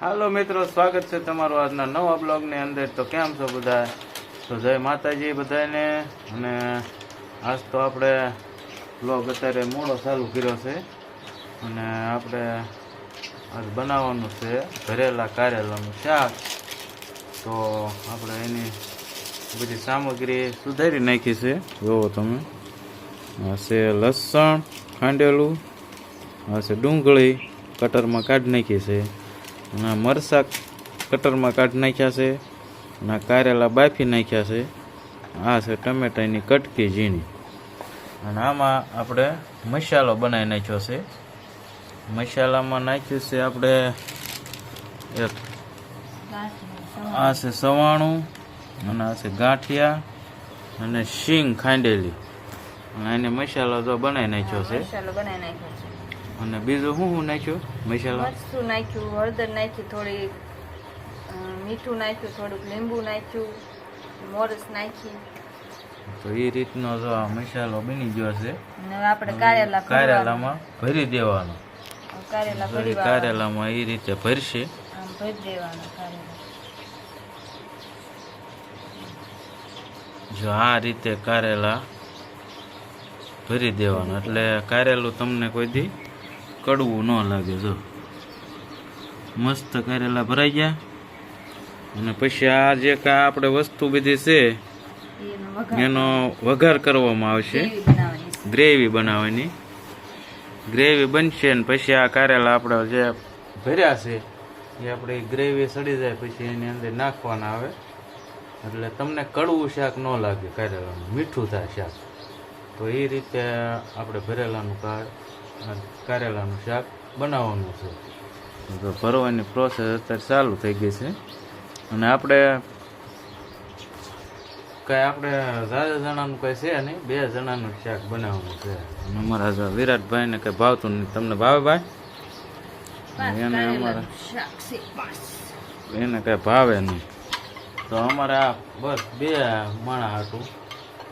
હાલો મિત્રો, સ્વાગત છે તમારું આજના નવા બ્લોગની અંદર. તો કેમ છો બધા? તો જય માતાજી બધાને. અને આજ તો આપણે બ્લોગ અત્યારે મોડો ચાલુ કર્યો છે. અને આપણે આજ બનાવવાનું છે ભરેલા કારેલાનું શાક. તો આપણે એની બધી સામગ્રી સુધારી નાખી છે. જોવો તમે. આ છે લસણ, ખાંડેલું, આ ડુંગળી, કટરમાં કાઢી નાખી છે. અને મરસા કટરમાં કાઢી નાખ્યા છે અને કારેલા બાફી નાખ્યા છે. આ છે ટમેટાની કટકી ઝીણી. અને આમાં આપણે મસાલો બનાવી નાખ્યો છે. મસાલામાં નાખ્યું છે આપણે એક આ છે સવાણું, અને આ છે ગાંઠિયા, અને શીંગ ખાંડેલી. અને એને મસાલો તો બનાવી નાખ્યો છે. મસાલો બનાવી નાખ્યો છે. અને બીજું શું શું નાખ્યું? મસાલા? મરચું નાખ્યું હળદર નાખી થોડી મીઠું નાખ્યું થોડુંક લીંબુ નાખ્યું મોરસ નાખી. તો એ રીતનો જો આ મસાલો બની ગયો છે. હવે આપણે કારેલા કારેલામાં ભરી દેવાનો. કારેલા ભરી કારેલામાં એ રીતે ભરશે. આમ ભરી દેવાનો કારેલા. જો આ રીતે કારેલા ભરી દેવાનું. એટલે કારેલું તમને કોઈ દી કડવું ન લાગે જો. મસ્ત કરેલા ભરાઈ ગયા. અને પછી આ જે કા આપણે વસ્તુ બધી છે એનો વઘાર. કરવામાં આવશે. ગ્રેવી બનાવવાની ગ્રેવી બનશે ને પછી આ કારેલા આપણે જે ભર્યા છે એ આપણે ગ્રેવી સડી જાય પછી એની અંદર નાખવાના આવે. એટલે તમને કડવું શાક ન લાગે કારેલાનું મીઠું થાય શાક. તો એ રીતે આપણે ભરેલાનું કા- કારેલાનું શાક બનાવવાનું છે. તો ભરવાની પ્રોસેસ અત્યારે ચાલુ થઈ ગઈ છે. અને આપણે કઈ આપણે ઝાઝા જણાનું કઈ છે નહીં બે જણાનું શાક બનાવવાનું છે. અને અમારા વિરાટભાઈને વિરાટભાઈ ને કઈ ભાવતું નહીં તમને ભાવે ભાઈ? એને અમારા એને કઈ ભાવે નહીં. તો અમારે આ બસ બે માણા હાટું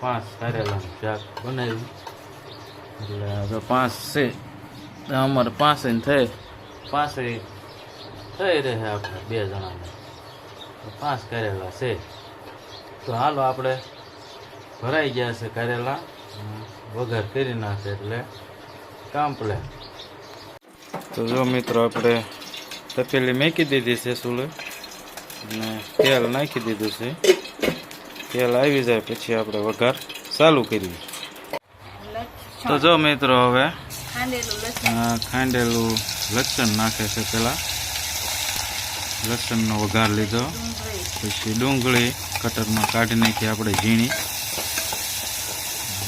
પાંચ કારેલાનું શાક બનાવ્યું. એટલે હવે પાંચ છે. અમારે પાંચ થઈ. પાંચ થઈ રહે આપણે બે જણાને. પાંચ કરેલા છે. તો હાલો આપણે ભરાઈ ગયા છે કરેલા. વઘાર કરી નાખે એટલે કામ્પલે તો જો મિત્રો આપણે તપેલી મેકી દીધી છે ચૂલે અને તેલ નાખી દીધું છે. તેલ આવી જાય પછી આપણે વઘાર ચાલુ કરીએ. તો જો મિત્રો હવે ખાંડેલું લસણ. નાખે છે પેલા લસણનો વઘાર લીધો. પછી ડુંગળી કટરમાં કાઢી નાખી આપણે ઝીણી.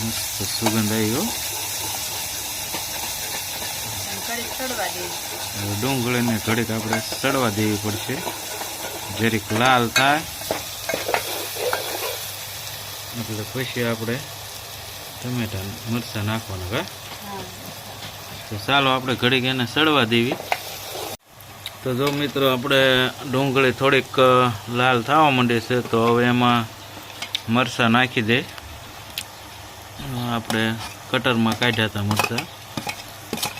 મસ્ત સુગંધ આવી ગયો. અને કડીક તળવા દેવી. હવે ડુંગળીને ઘડીક આપણે સડવા દેવી પડશે. જરીક લાલ થાય. એટલે પછી આપણે ટમેટા મરચાં નાખવાના કા? તો ચાલો આપણે ઘડીક એને સડવા દેવી. તો જો મિત્રો આપણે ડુંગળી થોડીક લાલ થવા માંડી છે તો હવે એમાં મરચાં નાખી દે. આપણે કટરમાં કાઢ્યા હતા મરચાં.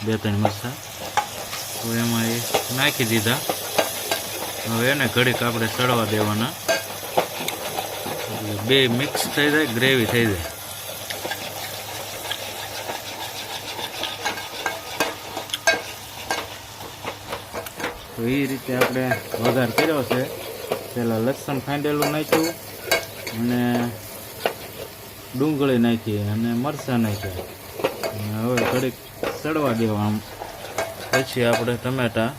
બે ત્રણ મરચાં. તો એમાં એ નાખી દીધા. હવે એને ઘડીક આપણે સડવા દેવાના. બે મિક્સ થઈ જાય ગ્રેવી થઈ જાય. તો એ રીતે આપણે વઘાર કર્યો છે. પહેલાં લસણ ખાંડેલું નાખ્યું અને ડુંગળી નાખી અને મરચાં નાખ્યા. અને હવે ઘડીક ચડવા દેવા આમ. પછી આપણે ટમેટા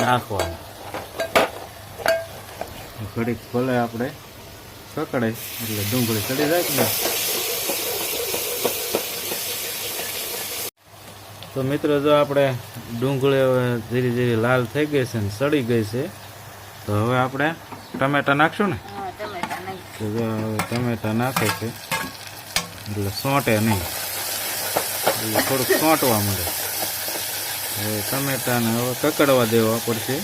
નાખવાના. ઘડીક ભલે આપણે કકડાય એટલે ડુંગળી ચડી જાય કે તો મિત્રો જો આપણે ડુંગળી હવે ધીરે ધીરે લાલ થઈ ગઈ છે ને સડી ગઈ છે તો હવે આપણે ટમેટા નાખશું ને? તો જો હવે ટમેટા નાખે છે એટલે સોંટે નહીં. એટલે થોડુંક સોંટવા મળે હવે ટમેટાને હવે કકડવા દેવા પડશે.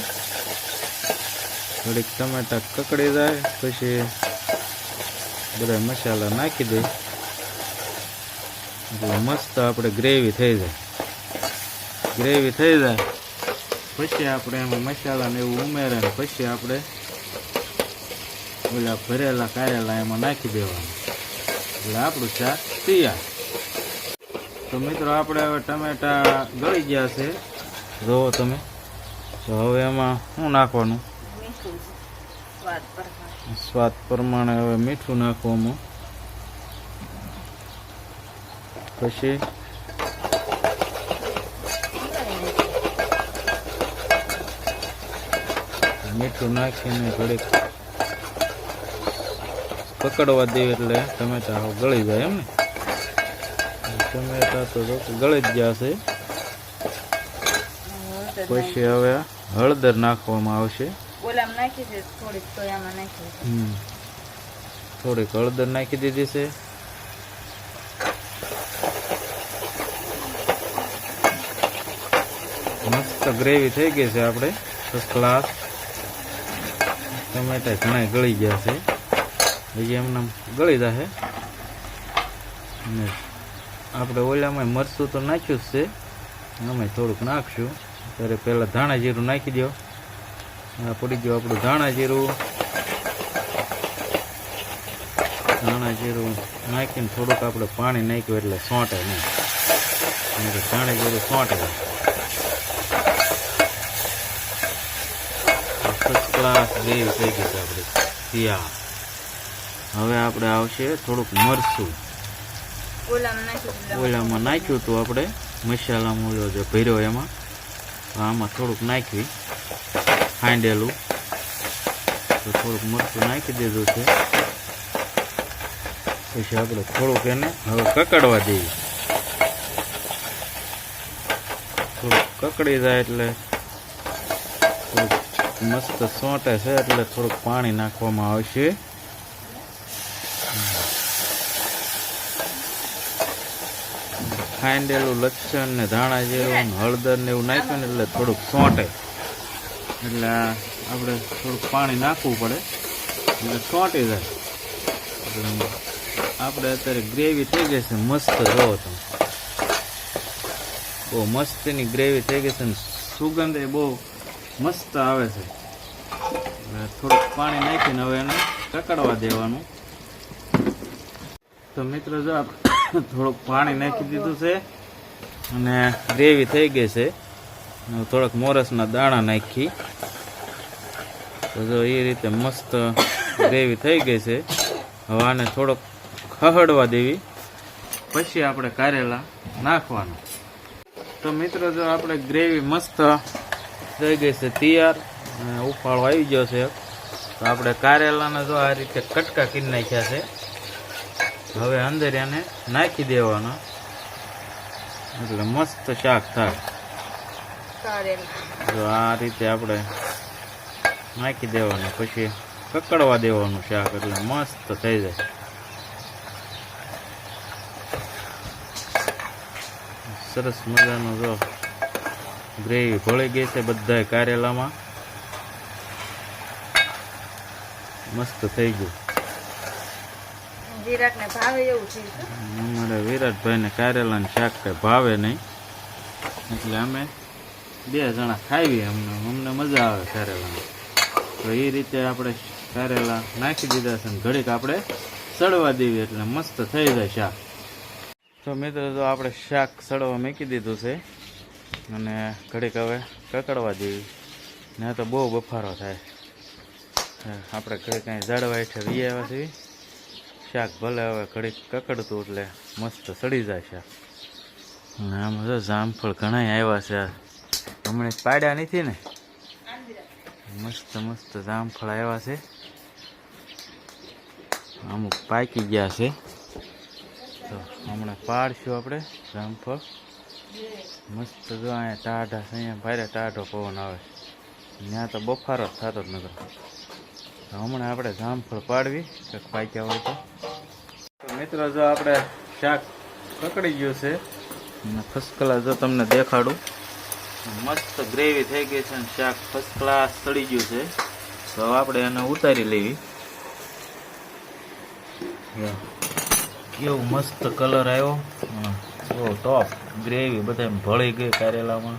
થોડીક ટમેટા કકડી જાય પછી બધા મસાલા નાખી દે. એટલે મસ્ત આપણે ગ્રેવી થઈ જાય. ગ્રેવી થઈ જાય. પછી આપણે એમાં મસાલા ને એવું ઉમેરે ને પછી આપણે ઓલા ભરેલા કારેલા એમાં નાખી દેવાનું. એટલે આપણું ચા તૈયાર. તો મિત્રો આપણે હવે ટમેટા ગળી ગયા છે. જોવો તમે. તો હવે એમાં શું નાખવાનું? સ્વાદ પ્રમાણે હવે મીઠું નાખવામાં. પછી મીઠું નાખીને ઘડીક પકડવા દઈએ એટલે ટમેટા ગળી જાય એમ ને. ટમેટા તો ગળી જ ગયા છે. પછી હવે હળદર નાખવામાં આવશે. થોડીક હળદર નાખી દીધી છે. મસ્ત ગ્રેવી થઈ ગઈ છે આપણે ફર્સ્ટ ક્લાસ ટમેટા ઘણા ગળી ગયા છે. હજી એમને ગળી જશે અને આપણે ઓલામાં મરચું તો નાખ્યું જ છે. અમે થોડુંક નાખશું. ત્યારે પહેલાં ધાણા જીરું નાખી દો આ પડી ગયું આપણું ધાણા જીરું. ધાણા જીરું નાખીને થોડુંક આપણે પાણી નાખ્યું એટલે સોંટે નહીં. ધાણા જીરું સોંટે ક્લાસ ગ્રેવી થઈ ગઈ છે આપણે. તૈયાર હવે આપણે આવશે થોડુંક મરચું. ઓલામાં નાખ્યું હતું આપણે. મસાલા ઓલો જે ભર્યો એમાં. આમાં થોડુંક નાખવી હાંડેલું. તો થોડુંક મરચું નાખી દીધું છે. પછી આપણે થોડુંક એને હવે કકડવા દઈએ. થોડુંક કકડી જાય એટલે થોડુંક મસ્ત સોંટે છે એટલે થોડુંક પાણી નાખવામાં આવશે. ખાંડેલું લસણ ને ધાણા જીરું હળદર ને એવું નાખ્યું ને એટલે થોડુંક સોંટે. એટલે આપણે થોડુંક પાણી નાખવું પડે. એટલે સોંટી જાય. એટલે આપણે અત્યારે ગ્રેવી થઈ ગઈ છે મસ્ત જોવો તમે બહુ મસ્તની ગ્રેવી થઈ ગઈ છે ને સુગંધ એ બહુ મસ્ત આવે છે. થોડુંક પાણી નાખીને હવે એને કકડવા દેવાનું. તો મિત્રો જો થોડુંક પાણી નાખી દીધું છે અને ગ્રેવી થઈ ગઈ છે. થોડાક મોરસના દાણા નાખી. તો જો એ રીતે મસ્ત ગ્રેવી થઈ ગઈ છે. હવે આને થોડોક ખહડવા દેવી. પછી આપણે કારેલા નાખવાનું. તો મિત્રો જો આપણે ગ્રેવી મસ્ત થઈ ગઈ છે તૈયાર અને ઉફાળો આવી ગયો છે. તો આપણે કારેલાને જો આ રીતે કટકા કરી નાખ્યા છે. હવે અંદર એને નાખી દેવાનો. એટલે મસ્ત શાક થાય. તો આ રીતે આપણે નાખી દેવાનું પછી કકડવા દેવાનું શાક એટલે મસ્ત થઈ જાય. સરસ મજાનું જો ગ્રેવી ભળી ગઈ છે બધા કારેલામાં. મસ્ત થઈ ગયું. વિરાટને ભાવે એવું કારેલા છે અમારે વિરાટભાઈને કારેલાનું શાક કંઈ ભાવે નહીં. એટલે અમે બે જણા ખાઈએ અમને. અમને મજા આવે કારેલાની. તો એ રીતે આપણે કારેલા નાખી દીધા છે ને ઘડીક આપણે સડવા દેવી એટલે મસ્ત થઈ જાય શાક. તો મિત્રો તો આપણે શાક સડવા મૂકી દીધું છે અને ઘડીક હવે કકડવા દેવી ને તો બહુ બફારો થાય. આપણે ઘડીક કાંઈ ઝાડવા હેઠળ વી આવ્યા છીએ શાક ભલે હવે ઘડીક કકડતું એટલે મસ્ત સડી જાય શાક. આમ જો જામફળ ઘણા આવ્યા છે. હમણાં પાડ્યા નથી ને? મસ્ત મસ્ત જામફળ આવ્યા છે. અમુક પાકી ગયા છે. તો હમણાં પાડશું આપણે જામફળ. મસ્ત જો અહીંયા ટાઢા અહીંયા ભારે ટાઢો પવન આવે ત્યાં તો બફારો જ થતો જ નતો હમણાં આપણે જામફળ પાડવી, કંઈક પાક્યા હોય તો. મિત્રો, જો આપણે શાક પકડી ગયું છે, અને ફર્સ્ટ ક્લાસ જો તમને દેખાડું. મસ્ત ગ્રેવી થઈ ગઈ છે અને શાક ફર્સ્ટ ક્લાસ સડી ગયું છે. તો આપણે એને ઉતારી લેવી. કેવો મસ્ત કલર આવ્યો. જો ટોપ. ગ્રેવી બધા ભળી ગઈ કારેલામાં.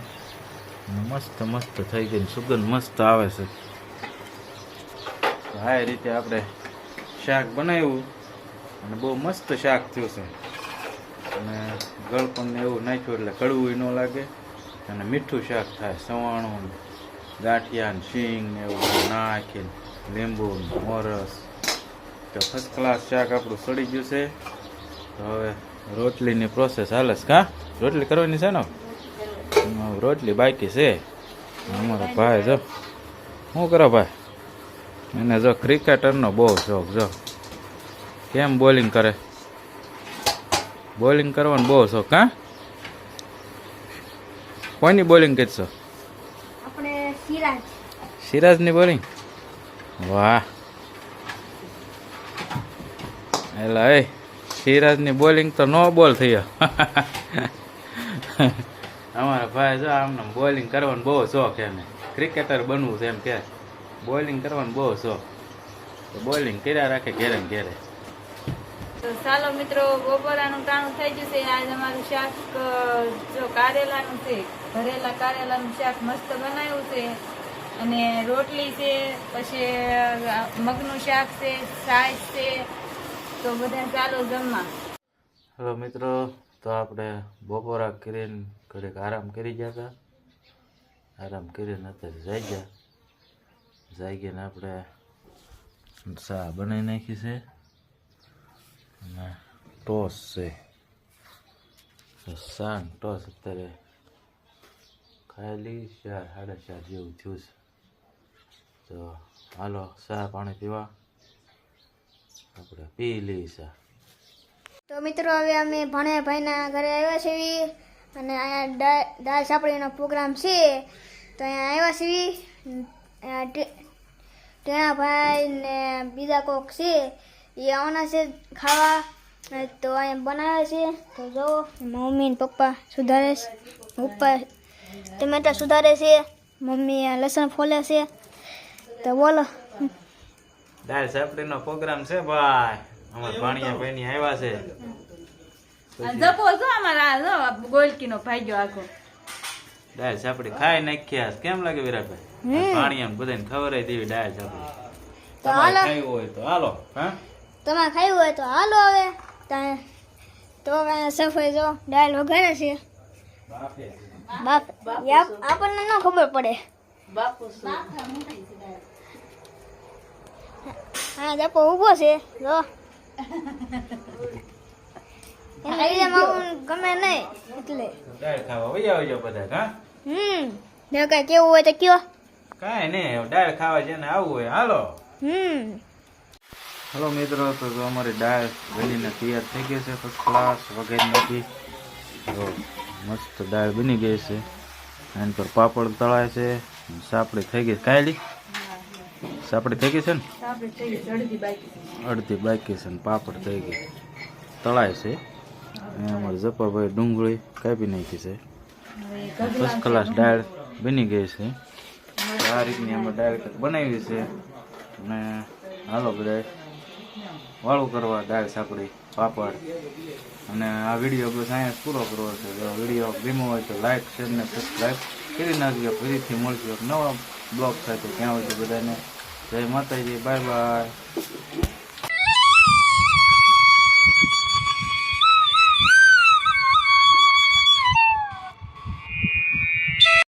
મસ્ત મસ્ત થઈ ગઈ સુગંધ મસ્ત આવે છે. તો આ રીતે આપણે શાક બનાવ્યું અને બહુ મસ્ત શાક થયું છે. અને ગળપણને એવું નાખ્યું એટલે કડવું ન લાગે અને મીઠું શાક થાય. સવાણું ગાંઠિયા ને શીંગ ને એવું નાખીને લીંબુ મોરસ. તો ફર્સ્ટ ક્લાસ શાક આપણું સડી ગયું છે. તો હવે રોટલીની પ્રોસેસ હાલે છે કા? રોટલી કરવાની છે ને? રોટલી બાકી છે. અમારો ભાઈ જો શું કરો ભાઈ? એને જો ક્રિકેટરનો બહુ શોખ જો. કેમ બોલિંગ કરે? બોલિંગ કરવાનો બહુ શોખ હા? કોની બોલિંગ કરશો? સિરાજની બોલિંગ? વાહ. એલા એ. સિરાજની બોલિંગ તો નો બોલ થયો. અમારા ભાઈ જો આમને બોલિંગ કરવાનો બહુ શોખ એમ ક્રિકેટર બનવું છે એમ કે. બોલિંગ કરવાનો બહુ શોખ. બોલિંગ કર્યા રાખે ઘેરે ઘેરે. તો ચાલો મિત્રો બપોરાનું ટાણું થઈ ગયું છે. આજ અમારું શાક જો કારેલાનું છે. ભરેલા કારેલાનું શાક મસ્ત બનાવ્યું છે. અને રોટલી છે, પછી મગનું શાક છે છાશ છે હેલો મિત્રો, તો આપણે બપોરા કરીને ઘડીક આરામ કરી ગયા હતા. આરામ કરીને અત્યારે જઈ ગયા. જઈ ગઈને આપણે ચા બનાવી નાખી છે. અને ટોસ છે. ચા ટોસ અત્યારે ખાયેલી ચાર સાડા ચાર જેવું થયું છે. તો હાલો, ચા પાણી પીવા. આપણે પી લઈએ ચા તો મિત્રો, હવે અમે ભણ્યા ભાઈના ઘરે આવ્યા છીએ અને અહીંયા દાળ સાપડીનો પ્રોગ્રામ છે. તો અહીંયા આવ્યા છીએ. ટેણાભાઈ ને બીજા કોક છે. એ આવવાના છે ખાવા. તો અહીંયા બનાવે છે. તો જો મમ્મી ને પપ્પા સુધારે પપ્પા ટમેટા સુધારે છે. મમ્મી લસણ ફોલે છે. તો બોલો. દાળ સાપડીનો પ્રોગ્રામ છે ભાઈ. અમાર ભાણિયા ભાઈની આવ્યા છે. જપો જો અમારા જો ગોલકીનો ભાગ્યો આખો. દાળ સાપડી ખાઈ નાખ્યા. કેમ લાગે વિરાટભાઈ ભાણિયા બધાને ખબર દેવી દાળ સાપડી. તમારે હાલો. હોય તો હાલો હા? તમારે ખાવું હોય તો હાલો હવે. તો સફાઈ જો દાળ વઘારે છે. બાપ આપણને ન ખબર પડે. બાપુ હા જપો ઊભો છે. જો. એને લીધે માવું ગમે નહીં એટલે. દાળ ખાવા વહી આવજો બધા હા? હમ જો કાંઈ કેવું હોય તો કયો. કાંઈ નહીં દાળ ખાવા જેને આવવું હોય હાલો. હમ. હલો મિત્રો તો જો અમારી દાળ બનીને તૈયાર થઈ ગઈ છે ફર્સ્ટ ક્લાસ વગેરે નથી તો મસ્ત દાળ બની ગઈ છે. એની પર પાપડ તળાય છે સાપડી થઈ ગઈ કાયલી? સાપડી થઈ ગઈ છે ને? અડધી બાકી છે. ને પાપડ થઈ ગઈ. તળાય છે. અને અમારે જપાભાઈ ડુંગળી કાપી નાખી છે. ફર્સ્ટ ક્લાસ દાળ બની ગઈ છે. તો આ રીતની અમે દાળ બનાવી છે. અને હાલો બધા વાળું કરવા દાળ સાપડી પાપડ. અને આ વીડિયો બસ અહીંયા પૂરો કરવો છે. જો વીડિયો ગમ્યો હોય તો લાઈક શેર ને સબસ્ક્રાઈબ કરી નાખજો. ફરીથી મળશે નવા બ્લોગ સાથે. ત્યાં હોય તો બધાને જય માતાજી બાય બાય.